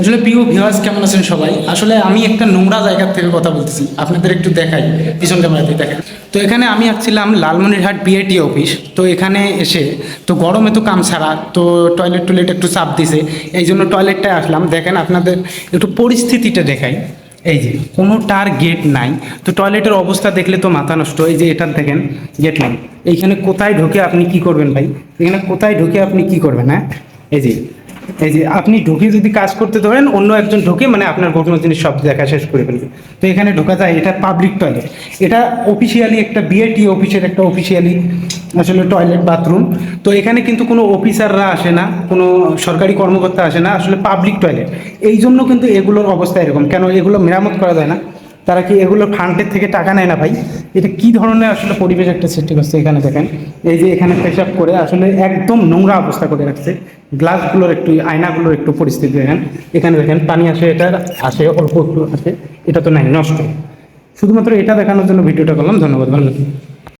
আসলে প্রিয় ভিউয়ার্স কেমন আছেন সবাই? আসলে আমি একটা নোংরা জায়গার থেকে কথা বলতেছি। আপনাদের একটু দেখাই, পিছন ক্যামেরাতে দেখেন তো এখানে আমি আসছিলাম লালমনিরহাট বিআইটি অফিস তো এখানে এসে, তো গরমে তো কাম ছাড়া, তো টয়লেট টয়লেট একটু চাপ দিছে। এই জন্য টয়লেটটায় আসলাম। দেখেন আপনাদের একটু পরিস্থিতিটা দেখাই। এই যে, কোনোটার গেট নাই। তো টয়লেটের অবস্থা দেখলে তো মাথা নষ্ট। এই যে এটার দেখেন গেট নাই। এইখানে কোথায় ঢুকে আপনি কি করবেন ভাই? এখানে কোথায় ঢুকে আপনি কি করবেন হ্যাঁ? এই যে এই যে আপনি ঢুকে যদি কাজ করতে ধরেন, অন্য একজন ঢুকে মানে আপনার গোপন জিনিস সব দেখা শেষ করে ফেলবে। তো এখানে ঢোকা যায়, এটা পাবলিক টয়লেট এটা অফিসিয়ালি একটা বিএটি অফিসের একটা অফিসিয়ালি আসলে টয়লেট বাথরুম তো এখানে কিন্তু কোনো অফিসাররা আসে না, কোনো সরকারি কর্মকর্তা আসে না, আসলে পাবলিক টয়লেট এই জন্য কিন্তু এগুলোর অবস্থা এরকম। কেন এগুলো মেরামত করা যায় না? তারা কি এগুলো ফান্ডের থেকে টাকা নেয় না ভাই? এটা কি ধরনের আসলে পরিবেশ একটা সৃষ্টি করছে এখানে দেখেন? এই যে এখানে পেশাব করে আসলে একদম নোংরা অবস্থা করে রাখছে। গ্লাসগুলোর একটু, আয়নাগুলোর একটু পরিস্থিতি দেখেন। এখানে দেখেন, পানি আসে, এটা আসে, অল্প একটু আসে। এটা তো নাই, নষ্ট। শুধুমাত্র এটা দেখানোর জন্য ভিডিওটা করলাম। ধন্যবাদ, ভালো।